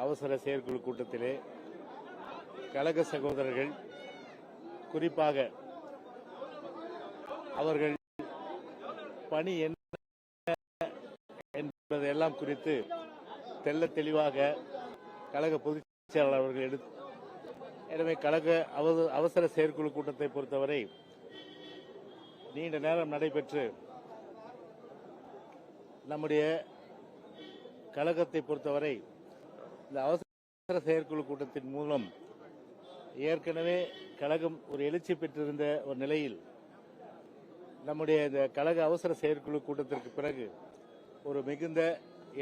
அவசர செயற்குழு கூட்டத்திலே கழக சகோதரர்கள் குறிப்பாக அவர்கள் பணி என்ன என்பதெல்லாம் குறித்து தெள்ள தெளிவாக கழக பொதுச் செயலாளர் அவர்கள் எடுத்து எனவே கழக அவ- அவசர செயற்குழு கூட்டத்தை பொறுத்தவரை நீண்ட நேரம் நடைபெற்று நம்முடைய கழகத்தை பொறுத்தவரை இந்த அவசர செயற்குழு கூட்டத்தின் மூலம் ஏற்கனவே கழகம் ஒரு எழுச்சி பெற்றிருந்த ஒரு நிலையில் நம்முடைய இந்த கழக அவசர செயற்குழு கூட்டத்திற்கு பிறகு ஒரு மிகுந்த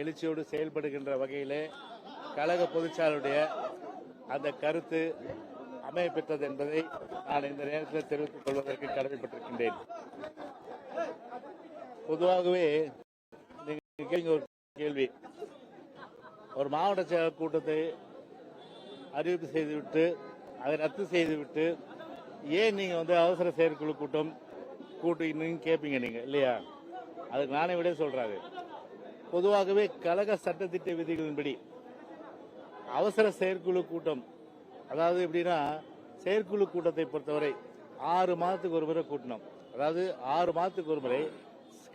எழுச்சியோடு செயல்படுகின்ற வகையிலே கழக பொதுச்சாளருடைய அந்த கருத்து அமைய பெற்றது என்பதை நான் இந்த நேரத்தில் தெரிவித்துக் கொள்வதற்கு கடமைப்பட்டிருக்கின்றேன். பொதுவாகவே நீங்கள் ஒரு கேள்வி. ஒரு மாவட்ட செயல கூட்டத்தை அறிவிப்பு செய்துவிட்டு அதை ரத்து செய்துவிட்டு ஏன் நீங்க வந்து அவசர செயற்குழு கூட்டம் கூட்டின்னு கேட்பீங்க நீங்க இல்லையா? அதுக்கு நானே விட சொல்றாரு. பொதுவாகவே கழக சட்டத்திட்ட விதிகளின்படி அவசர செயற்குழு கூட்டம் அதாவது எப்படின்னா செயற்குழு கூட்டத்தை பொறுத்தவரை ஆறு மாதத்துக்கு ஒரு முறை கூட்டணும். அதாவது ஆறு மாதத்துக்கு ஒரு முறை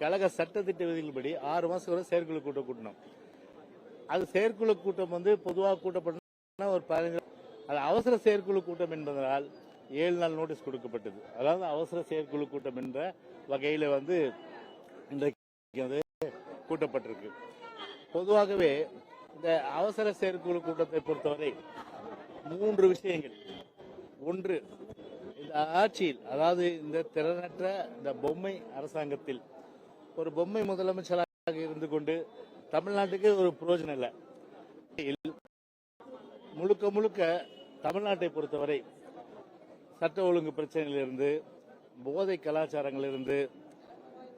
கழக சட்டத்திட்ட விதிகளின்படி ஆறு மாதத்துக்கு ஒரு செயற்குழு கூட்டம் கூட்டணும். அது செயற்குழு கூட்டம் வந்து பொதுவாக கூட்டப்பட்ட ஒரு பதினஞ்சு அது அவசர செயற்குழு கூட்டம் என்பதனால் ஏழு நாள் நோட்டீஸ் கொடுக்கப்பட்டது. அதாவது அவசர செயற்குழு கூட்டம் என்ற வகையில் வந்து இன்றைக்கு வந்து கூட்டப்பட்டிருக்கு. பொதுவாகவே இந்த அவசர செயற்குழு கூட்டத்தை பொறுத்தவரை மூன்று விஷயங்கள். ஒன்று இந்த ஆட்சியில் அதாவது இந்த திறனற்ற இந்த பொம்மை அரசாங்கத்தில் ஒரு பொம்மை முதலமைச்சராக இருந்து கொண்டு தமிழ்நாட்டுக்கு ஒரு பிரயோஜனம் இல்லை. முழுக்க முழுக்க தமிழ்நாட்டை பொறுத்தவரை சட்ட ஒழுங்கு பிரச்சனையிலிருந்து போதை கலாச்சாரங்களிலிருந்து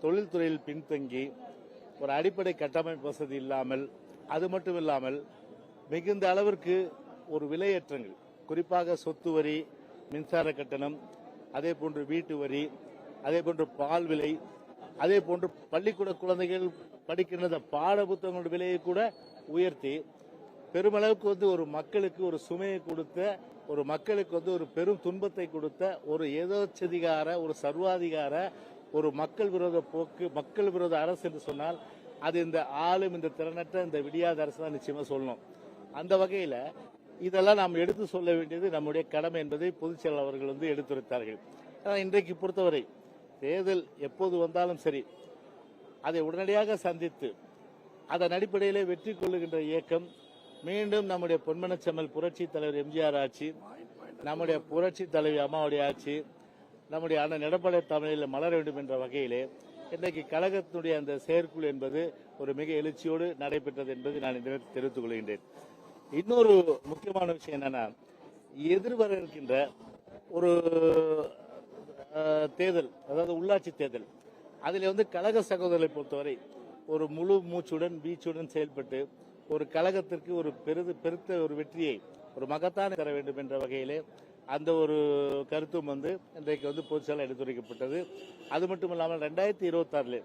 தொழில்துறையில் பின்தங்கி ஒரு அடிப்படை கட்டமைப்பு வசதி இல்லாமல் அது மட்டும் இல்லாமல் மிகுந்த அளவிற்கு ஒரு விலையேற்றங்கள். குறிப்பாக சொத்து வரி மின்சார கட்டணம் அதே போன்று வீட்டு வரி அதே போன்று பால் விலை அதே போன்று பள்ளிக்கூட குழந்தைகள் படிக்கின்ற பாட புத்தகங்களோட விலையை கூட உயர்த்தி பெருமளவுக்கு வந்து ஒரு மக்களுக்கு ஒரு சுமையை கொடுத்த ஒரு மக்களுக்கு வந்து ஒரு பெரும் துன்பத்தை கொடுத்த ஒரு ஏதோச்சதிகார ஒரு சர்வாதிகார ஒரு மக்கள் விரோத போக்கு மக்கள் விரோத அரசு என்று சொன்னால் அது இந்த ஆளும் இந்த திறனற்ற இந்த விடியாத அரசு தான் நிச்சயமா சொல்லணும். அந்த வகையில இதெல்லாம் நாம் எடுத்து சொல்ல வேண்டியது நம்முடைய கடமை என்பதை பொதுச் அவர்கள் வந்து எடுத்துரைத்தார்கள். ஆனால் இன்றைக்கு பொறுத்தவரை தேர்தல் எப்போது வந்தாலும் சரி அதை உடனடியாக சந்தித்து அதன் அடிப்படையிலே வெற்றி கொள்ளுகின்ற இயக்கம் மீண்டும் நம்முடைய பொன்மனச்செம்மல் புரட்சி தலைவர் எம்ஜிஆர் ஆட்சி நம்முடைய புரட்சி தலைவி அம்மாவுடைய ஆட்சி நம்முடைய அண்ணன் எடப்பாடி தமிழில் மலர வேண்டும் என்ற வகையிலே இன்றைக்கு கழகத்தினுடைய அந்த செயற்குழு என்பது ஒரு மிக எழுச்சியோடு நடைபெற்றது என்பது நான் இந்த தெரிவித்துக் கொள்கின்றேன். இன்னொரு முக்கியமான விஷயம் என்னன்னா எதிர்வர இருக்கின்ற ஒரு தேர்தல் அதாவது உள்ளாட்சி தேர்தல் அதில் வந்து கழக சகோதரரை பொறுத்தவரை ஒரு முழு மூச்சுடன் வீச்சுடன் செயல்பட்டு ஒரு கழகத்திற்கு ஒரு பெரிது பெருத்த ஒரு வெற்றியை ஒரு மகத்தான தர வேண்டும் என்ற வகையிலே அந்த ஒரு கருத்தும் வந்து இன்றைக்கு வந்து பொதுச்செயலாளர் எடுத்துரைக்கப்பட்டது. அது மட்டும் இல்லாமல் ரெண்டாயிரத்தி இருபத்தாறுல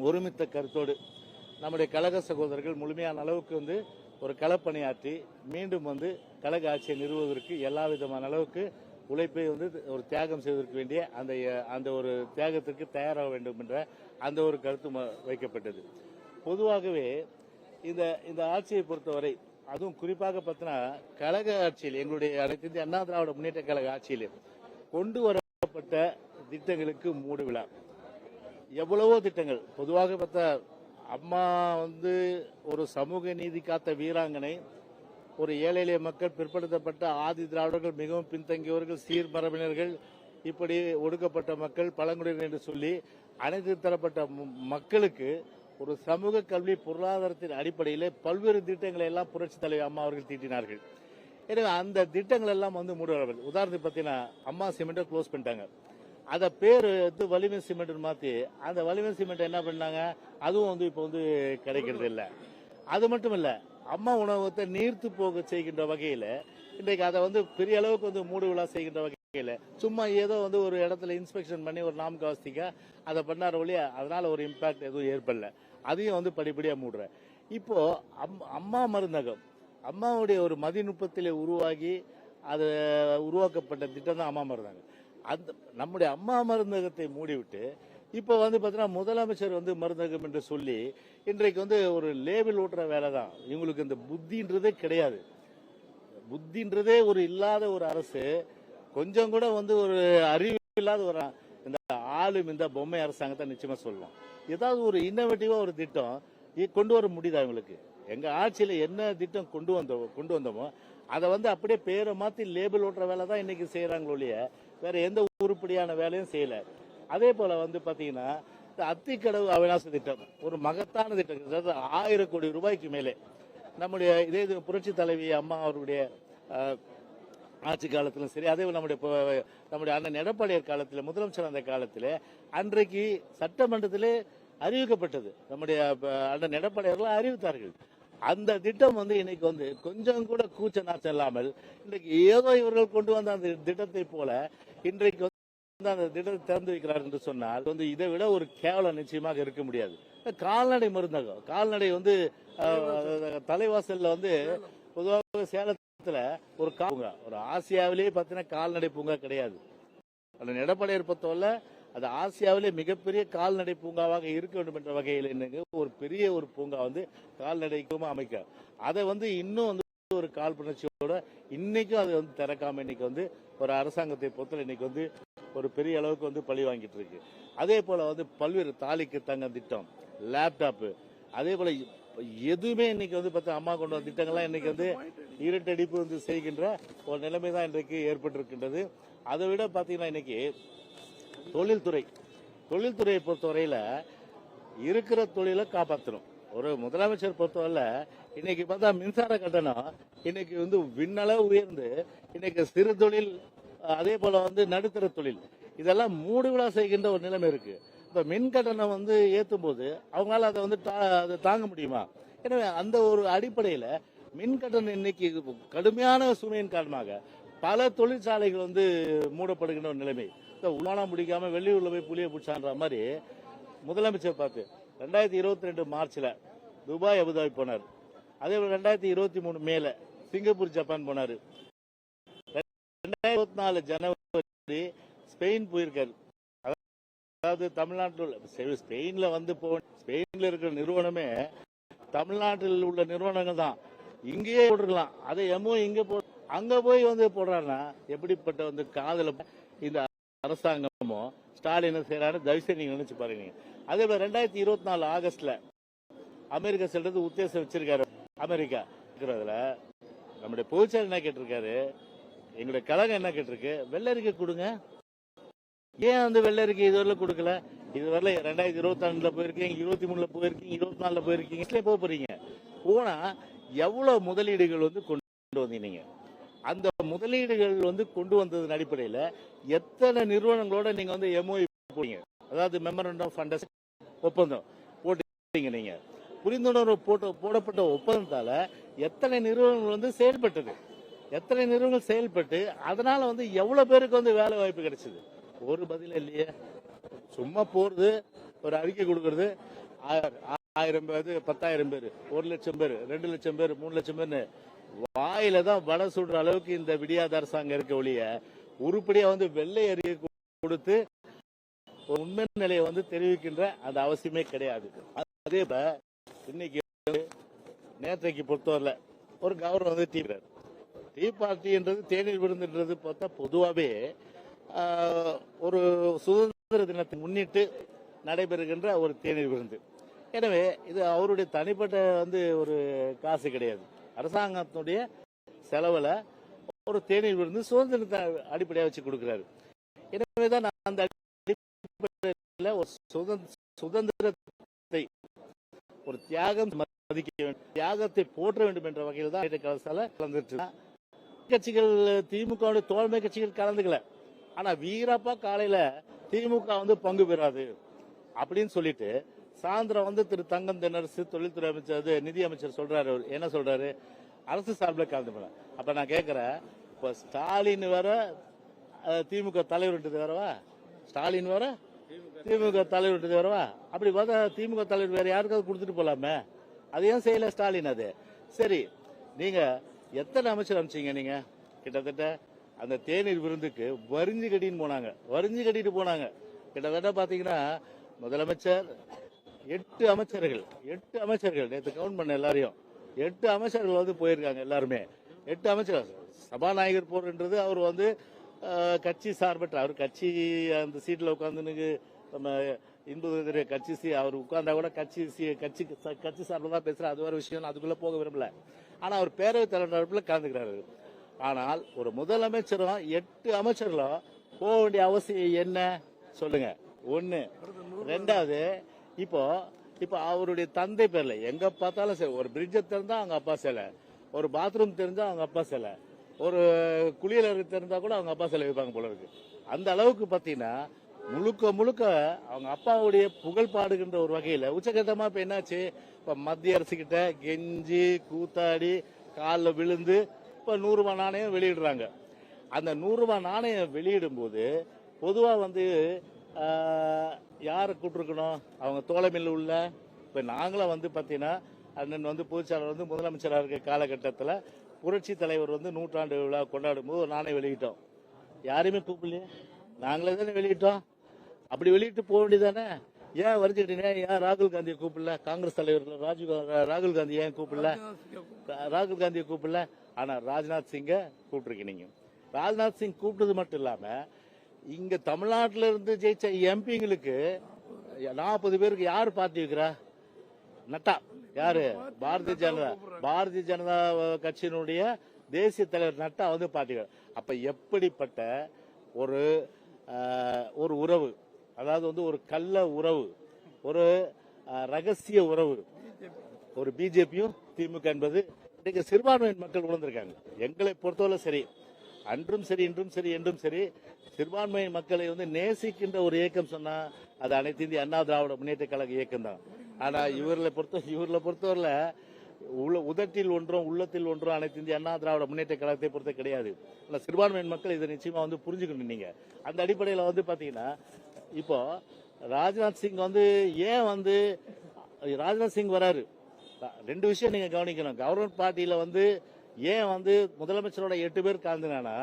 ஒருமித்த கருத்தோடு நம்முடைய கழக சகோதரர்கள் முழுமையான அளவுக்கு வந்து ஒரு களப்பணியாற்றி மீண்டும் வந்து கழக ஆட்சியை நிறுவுவதற்கு எல்லா விதமான அளவுக்கு உழைப்பை வந்து ஒரு தியாகம் செய்வதற்கு வேண்டிய அந்த அந்த ஒரு தியாகத்திற்கு தயாராக வேண்டும் என்ற அந்த ஒரு கருத்து ம- வைக்கப்பட்டது. பொதுவாகவே இந்த இந்த ஆட்சியை பொறுத்தவரை அதுவும் குறிப்பாக பார்த்தோன்னா கழக ஆட்சியில் எங்களுடைய அனைத்து இந்திய அண்ணா திராவிட முன்னேற்ற கழக ஆட்சியில் கொண்டு வரப்பட்ட திட்டங்களுக்கு மூடு விழா. எவ்வளவோ திட்டங்கள். பொதுவாக பார்த்தா அம்மா வந்து ஒரு சமூக நீதி காத்த வீராங்கனை ஒரு ஏழை எளிய மக்கள் பிற்படுத்தப்பட்ட ஆதி திராவிடர்கள் மிகவும் பின்தங்கியவர்கள் சீர்மரபினர்கள் இப்படி ஒடுக்கப்பட்ட மக்கள் பழங்குடியினர் என்று சொல்லி அனைத்து தரப்பட்ட மக்களுக்கு ஒரு சமூக கல்வி பொருளாதாரத்தின் அடிப்படையிலே பல்வேறு திட்டங்களை எல்லாம் புரட்சி தலைவர் அம்மா அவர்கள் தீட்டினார்கள். எனவே அந்த திட்டங்கள் எல்லாம் வந்து மூடுவார்கள் உதாரணத்துக்கு பார்த்தீங்கன்னா அம்மா சிமெண்ட்டை க்ளோஸ் பண்ணிட்டாங்க. அதை பேர் வந்து வலிமை சிமெண்ட்னு மாத்தி அந்த வலிமை சிமெண்ட் என்ன பண்ணாங்க? அதுவும் வந்து இப்போ வந்து கிடைக்கிறது இல்லை அது மட்டும் இல்லை அம்மா உணவகத்தை நீர்த்து போக செய்கின்ற வகையில இன்றைக்கு அதை வந்து பெரிய அளவுக்கு வந்து மூடு விழா செய்கின்ற வகையில சும்மா ஏதோ வந்து ஒரு இடத்துல இன்ஸ்பெக்ஷன் பண்ணி ஒரு நாம காஸ்திக்க அதை பண்ணார் ஒழிய அதனால ஒரு இம்பாக்ட் எதுவும் ஏற்படல. அதையும் வந்து படிப்படியா மூடுற இப்போ அம்- அம்மா மருந்தகம் அம்மாவுடைய ஒரு மதிநுட்பத்தில் உருவாகி அது உருவாக்கப்பட்ட திட்டம் தான் அம்மா மருந்தகம். அந்த நம்முடைய அம்மா மருந்தகத்தை மூடிவிட்டு இப்போ வந்து பார்த்தீங்கன்னா முதலமைச்சர் வந்து மருந்தகம் என்று சொல்லி இன்றைக்கு வந்து ஒரு லேபிள் ஓட்டுற வேலை தான் இவங்களுக்கு இந்த புத்தின்றதே கிடையாது. புத்தின்றதே ஒரு இல்லாத ஒரு அரசு கொஞ்சம் கூட வந்து ஒரு அறிவு இல்லாத ஒரு இந்த ஆளும் இந்த பொம்மை அரசாங்கத்தை நிச்சயமா சொல்லலாம். ஏதாவது ஒரு இன்னோவேட்டிவா ஒரு திட்டம் கொண்டு வர முடியுதா இவங்களுக்கு? எங்க ஆட்சியில என்ன திட்டம் கொண்டு வந்தோம் கொண்டு வந்தோமோ அதை வந்து அப்படியே பேரை மாத்தி லேபிள் ஓட்டுற வேலை தான் இன்னைக்கு செய்யறாங்களோ ஒழிய வேற எந்த உருப்படியான வேலையும் செய்யல. அதே போல வந்து பாத்தீங்கன்னா அத்திக்கடவு அவிநாச திட்டம் ஒரு மகத்தான திட்டம். ஆயிரம் கோடி ரூபாய்க்கு மேலே. நம்முடைய இதே இது புரட்சி தலைவி அம்மா அவருடைய ஆட்சி காலத்திலும் சரி அதே நம்முடைய நம்முடைய அண்ணன் எடப்பாடியார் காலத்தில் முதலமைச்சர் அந்த காலத்தில் அன்றைக்கு சட்டமன்றத்திலே அறிவிக்கப்பட்டது. நம்முடைய அண்ணன் எடப்பாடியார்கள் அறிவித்தார்கள். அந்த திட்டம் வந்து இன்னைக்கு வந்து கொஞ்சம் கூட கூச்ச நாச்சம் இல்லாமல் இன்றைக்கு ஏதோ இவர்கள் கொண்டு வந்த அந்த திட்டத்தை போல இன்றைக்கு வந்து அந்த திட்டத்தை திறந்து வைக்கிறார் என்று சொன்னால் வந்து இதை விட ஒரு கேவலம் நிச்சயமாக இருக்க முடியாது. கால்நடை மருந்தகம் கால்நடை வந்து தலைவாசல்ல வந்து பொதுவாக சேலத்துல ஒரு பூங்கா. ஒரு ஆசியாவிலேயே பார்த்தீங்கன்னா கால்நடை பூங்கா கிடையாது. அந்த எடப்பாடியார் பொறுத்தவரை அது ஆசியாவிலே மிகப்பெரிய கால்நடை பூங்காவாக இருக்க வேண்டும் என்ற வகையில் என்னங்க ஒரு பெரிய ஒரு பூங்கா வந்து கால்நடைக்கும் அமைக்க அதை வந்து இன்னும் வந்து ஒரு கால்புணர்ச்சியோட இன்னைக்கும் அது வந்து திறக்காம இன்னைக்கு வந்து ஒரு அரசாங்கத்தை பொறுத்தல இன்னைக்கு வந்து ஒரு பெரிய அளவுக்கு வந்து பழி வாங்கிட்டு இருக்கு அதே போல வந்து பல்வேறு தாலிக்கு தங்க திட்டம் லேப்டாப்பு அதே போல எதுவுமே இன்னைக்கு வந்து பார்த்தா அம்மா கொண்டு வந்த திட்டங்கள்லாம் இன்னைக்கு வந்து இருட்டடிப்பு வந்து செய்கின்ற ஒரு நிலைமை தான் இன்றைக்கு ஏற்பட்டிருக்கின்றது. அதை விட பார்த்தீங்கன்னா இன்னைக்கு தொழில்துறை தொழில்துறையை பொறுத்தவரையில் இருக்கிற தொழிலை காப்பாற்றணும் ஒரு முதலமைச்சர் பொறுத்தவரையில இன்னைக்கு பார்த்தா மின்சார கட்டணம் இன்னைக்கு வந்து விண்ணளவு உயர்ந்து இன்னைக்கு சிறு தொழில் அதே போல வந்து நடுத்தர தொழில். இதெல்லாம் மூடுவிழா செய்கின்ற ஒரு நிலைமை இருக்கு. இப்ப மின் கட்டணம் வந்து ஏத்தும் போது அவங்களால அதை வந்து தா- அதை தாங்க முடியுமா? எனவே அந்த ஒரு அடிப்படையில மின் கட்டணம் இன்னைக்கு கடுமையான சுமையின் காரணமாக பல தொழிற்சாலைகள் வந்து மூடப்படுகின்ற ஒரு நிலைமை. இந்த உமானம் முடிக்காம வெளியூரில் போய் புளிய பிடிச்சான்ற மாதிரி முதலமைச்சர் பார்த்து ரெண்டாயிரத்தி இருபத்தி ரெண்டு மார்ச்ல துபாய் அபுதாபி போனார். அதே போல ரெண்டாயிரத்தி இருபத்தி மூணு மேல சிங்கப்பூர் ஜப்பான் போனாரு. ரெண்டாயிரத்தி இருபத்தி நாலு ஜனவரி ஸ்பெயின் போயிருக்காரு. அதாவது தமிழ்நாட்டில் உள்ள ஸ்பெயின்ல வந்து போ ஸ்பெயின்ல இருக்கிற நிறுவனமே தமிழ்நாட்டில் உள்ள நிறுவனங்கள் தான். இங்கேயே போட்டுருக்கலாம். அதை எமோ இங்க போ அங்க போய் வந்து போடுறாருன்னா எப்படிப்பட்ட வந்து காதல இந்த அரசாங்கமோ ஸ்டாலின் செய்யறாரு தயவுசெய்து நீங்க நினைச்சு பாருங்க அதே போல ரெண்டாயிரத்தி இருபத்தி நாலு ஆகஸ்ட்ல அமெரிக்கா செல்றது உத்தேசம் வச்சிருக்காரு. அமெரிக்கா இருக்கிறதுல நம்முடைய பொதுச்செயலர் என்ன கேட்டிருக்காரு? எங்களுடைய கழகம் என்ன கேட்டிருக்கு? வெள்ளரிக்கை கொடுங்க. ஏன் வந்து வெள்ளரிக்கை இதுவரை கொடுக்கல? இதுவரை ரெண்டாயிரத்தி இருபத்தி ரெண்டுல போயிருக்கீங்க இருபத்தி மூணுல போயிருக்கீங்க இருபத்தி நாலுல போயிருக்கீங்க இதுலயே போக போறீங்க? போனா எவ்வளவு முதலீடுகள் வந்து கொண்டு வந்தீங்க? அந்த முதலீடுகள் வந்து கொண்டு வந்ததன் அடிப்படையில் எத்தனை நிறுவனங்களோட நீங்க வந்து எம்ஓஇ போறீங்க அதாவது மெமரண்டம் ஆஃப் ஒப்பந்தம் போட்டீங்க நீங்க. புரிந்துணர்வு போட்டு போடப்பட்ட ஒப்பந்தத்தால எத்தனை நிறுவனங்கள் வந்து செயல்பட்டது? எத்தனை நிறுவனங்கள் செயல்பட்டு அதனால வந்து எவ்வளவு பேருக்கு வந்து வேலை வாய்ப்பு கிடைச்சது? ஒரு பதில் இல்லையே. சும்மா போறது ஒரு அறிக்கை கொடுக்கறது. ஆயிரம் ஆயிரம் பேர் பத்தாயிரம் பேர் ஒரு லட்சம் பேர் ரெண்டு லட்சம் பேர் மூணு லட்சம் பேர்னு வாயில தான் வடை சுடுற அளவுக்கு இந்த விடியாத அரசாங்கம் இருக்க ஒழிய உருப்படியா வந்து வெள்ளை அறிக்கை கொடுத்து உண்மை நிலையை வந்து தெரிவிக்கின்ற அந்த அவசியமே கிடையாது. அதே போல இன்னைக்கு நேற்றைக்கு பொறுத்தவரையில் ஒரு கவர்னர் வந்து டீ டீ பார்ட்டின்றது தேநீர் விருந்துன்றது பார்த்தா பொதுவாகவே ஒரு சுதந்திர தினத்தை முன்னிட்டு நடைபெறுகின்ற ஒரு தேநீர் விருந்து. எனவே இது அவருடைய தனிப்பட்ட வந்து ஒரு காசு கிடையாது. அரசாங்கத்தினுடைய செலவில் ஒரு தேநீர் விருந்து சுதந்திரத்தை அடிப்படையாக வச்சு கொடுக்கிறாரு. எனவே தான் நான் அந்த அடிப்படையில் ஒரு சுதந்திர சுதந்திரத்தை ஒரு தியாகம் மதிக்க வேண்டும் தியாகத்தை போற்ற வேண்டும் என்ற வகையில் தான் கலந்துட்டு கட்சிகள் திமுக தோழமை கட்சிகள் கலந்துக்கல. ஆனா வீரப்பா காலையில திமுக வந்து பங்கு பெறாது அப்படின்னு சொல்லிட்டு சாயந்தரம் வந்து திரு தங்கம் தென்னரசு தொழில்துறை அமைச்சர் நிதி அமைச்சர் சொல்றாரு என்ன சொல்றாரு? அரசு சார்பில் கலந்து போல அப்ப நான் கேட்கிறேன் இப்ப ஸ்டாலின் வேற திமுக தலைவர் வேறவா? ஸ்டாலின் வேற திமுக தலைவர் வரவா அப்படி பார்த்தா திமுக தலைவர் வேற யாருக்காவது கொடுத்துட்டு போலாமே? அது ஏன் செய்யல ஸ்டாலின் அது? சரி நீங்க எத்தனை அமைச்சர் அனுப்பிச்சீங்க நீங்க? கிட்டத்தட்ட அந்த தேநீர் விருந்துக்கு வரிஞ்சு கட்டின்னு போனாங்க. வரிஞ்சு கட்டிட்டு போனாங்க. கிட்டத்தட்ட பாத்தீங்கன்னா முதலமைச்சர் எட்டு அமைச்சர்கள் எட்டு அமைச்சர்கள். நேற்று கவுண்ட் பண்ண எல்லாரையும். எட்டு அமைச்சர்கள் வந்து போயிருக்காங்க எல்லாருமே. எட்டு அமைச்சர்கள். சபாநாயகர் போர்ன்றது அவர் வந்து கட்சி சார்பற்ற அவர் கட்சி அந்த சீட்டில் உட்காந்துனுக்கு நம்ம இன்பது கட்சி சி அவர் உட்கார்ந்தா கூட கட்சி சி- கட்சி கட்சி சார்பில் தான் பேசுகிறேன் அது ஒரு விஷயம் அதுக்குள்ளே போக விரும்பல. ஆனால் அவர் பேரவைத் தலைவர் கலந்துக்கிறாரு. ஆனால் ஒரு முதலமைச்சரும் எட்டு அமைச்சர்களும் போக வேண்டிய அவசியம் என்ன? சொல்லுங்க. ஒன்று ரெண்டாவது இப்போ இப்போ அவருடைய தந்தை பேர்ல எங்க பார்த்தாலும் சரி ஒரு பிரிட்ஜை திறந்தா அவங்க அப்பா சிலை. ஒரு பாத்ரூம் தெரிஞ்சா அவங்க அப்பா சிலை. ஒரு குளியலறை தெரிஞ்சா கூட அவங்க அப்பா சிலை வைப்பாங்க போல இருக்கு. அந்த அளவுக்கு பார்த்தீங்கன்னா முழுக்க முழுக்க அவங்க அப்பாவுடைய புகழ் பாடுகின்ற ஒரு வகையில. உச்சகட்டமா இப்ப என்னாச்சு? இப்ப மத்திய அரசு கிட்ட கெஞ்சி கூத்தாடி காலில் விழுந்து இப்ப நூறு ரூபாய் நாணயம் வெளியிடுறாங்க. அந்த நூறு ரூபாய் நாணயம் வெளியிடும் போது பொதுவா வந்து யாரை கூட்டிருக்கணும் அவங்க தோழமையில் உள்ள. இப்ப நாங்களும் வந்து பாத்தீங்கன்னா அண்ணன் வந்து பொதுச்செயலாளர் வந்து முதலமைச்சராக இருக்க காலகட்டத்தில் புரட்சி தலைவர் வந்து நூற்றாண்டு விழா கொண்டாடும் போது ஒரு நாணயம் வெளியிட்டோம். யாரையுமே கூப்பிடலையே? நாங்களே தானே வெளியிட்டோம். அப்படி வெளியிட்டு போக வேண்டியதானே ஏன் வரைஞ்சுக்கிட்டீங்க ஏன் ராகுல் காந்தியை கூப்பிடல? காங்கிரஸ் தலைவர் ராஜீவ் ராகுல் காந்தி ஏன் கூப்பிடல? ராகுல் காந்தியை கூப்பிடல. ஆனா ராஜ்நாத் சிங்க கூப்பிட்டுருக்கீங்க ராஜ்நாத் சிங் கூப்பிட்டது மட்டும் இல்லாம இங்க தமிழ்நாட்டில இருந்து ஜெயிச்ச எம்பிங்களுக்கு நாற்பது பேருக்கு யார் பார்ட்டி வைக்கிறா? நட்டா. யாரு? பாரதிய ஜனதா. பாரதிய ஜனதா கட்சியினுடைய தேசிய தலைவர் நட்டா வந்து பாத்தீங்க அப்ப எப்படிப்பட்ட ஒரு ஒரு உறவு. அதாவது வந்து ஒரு கள்ள உறவு. ஒரு ரகசிய உறவு. ஒரு பிஜேபியும் திமுக என்பது இன்றைக்கு சிறுபான்மையின் மக்கள் உணர்ந்திருக்காங்க. எங்களை பொறுத்தவரை சரி அன்றும் சரி இன்றும் சரி என்றும் சரி சிறுபான்மையின் மக்களை வந்து நேசிக்கின்ற ஒரு இயக்கம் சொன்னா அது அனைத்து இந்திய அண்ணா திராவிட முன்னேற்ற கழக இயக்கம் தான் ஆனா இவர்களை பொறுத்த இவர்களை பொறுத்தவரை உள்ள உதட்டில் ஒன்றும் உள்ளத்தில் ஒன்றும் அனைத்து இந்திய அண்ணா திராவிட முன்னேற்ற கழகத்தை பொறுத்த கிடையாது. ஆனால் சிறுபான்மையின் மக்கள் இதை நிச்சயமாக வந்து புரிஞ்சுக்கணும் நீங்கள் அந்த அடிப்படையில் வந்து பார்த்தீங்கன்னா இப்போ ராஜ்நாத் சிங் வந்து ஏன் வந்து ராஜ்நாத் சிங் வராரு? ரெண்டு விஷயம் நீங்கள் கவனிக்கணும். கவர்மெண்ட் பார்ட்டியில் வந்து ஏன் வந்து முதலமைச்சரோட எட்டு பேர் கலந்துனானா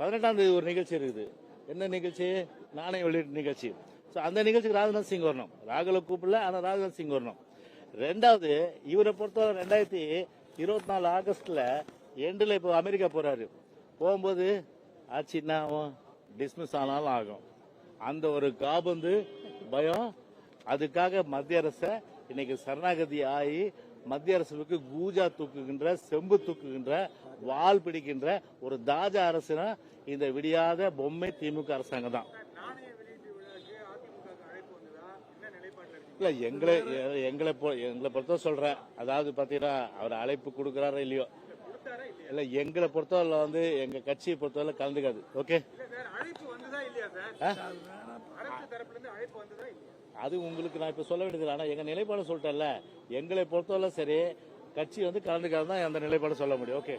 பதினெட்டாம் தேதி ஒரு நிகழ்ச்சி இருக்குது. என்ன நிகழ்ச்சி? நாணய வெளியீட்டு நிகழ்ச்சி. ஸோ அந்த நிகழ்ச்சிக்கு ராஜ்நாத் சிங் வரணும். ராகுல கூப்பிடல ஆனால் ராஜ்நாத் சிங் வரணும். ரெண்டாவது இவரை பொறுத்தவரை ரெண்டாயிரத்தி இருபத்தி நாலு ஆகஸ்ட்ல எண்டில் இப்போ அமெரிக்கா போறாரு. போகும்போது ஆச்சு என்ன ஆகும் டிஸ்மிஸ் ஆனாலும் ஆகும். அந்த ஒரு காபந்து பயம். அதுக்காக மத்திய அரசை இன்னைக்கு சரணாகதி ஆகி மத்திய அரசுக்கு கூஜா தூக்குகின்ற செம்பு தூக்குகின்ற வால் பிடிக்கின்ற ஒரு தாஜா அரசுனா இந்த விடியாத பொம்மை திமுக அரசாங்கம் தான் நாணய வெளியீட்டு விழாக்கு அதிமுக அழைப்பு வந்ததா என்ன நிலைப்பாட்டில் இருக்கீங்க இல்ல எங்களை எங்களை பொ- எங்களை பொறுத்த சொல்றேன். அதாவது பாத்தீங்கன்னா அவர் அழைப்பு கொடுக்கறாரோ இல்லையோ. இல்லை இல்ல எங்களை பொறுத்தவரை வந்து எங்க கட்சியை பொறுத்தவரை கலந்துக்காது. ஓகே அது உங்களுக்கு நான் இப்ப சொல்ல வேண்டியது ஆனா எங்க நிலைப்பாடு சொல்லிட்டேன்ல. எங்களை பொறுத்தவரை சரி கட்சி வந்து கலந்துக்காது தான் அந்த நிலைப்பாடு சொல்ல முடியும். ஓகே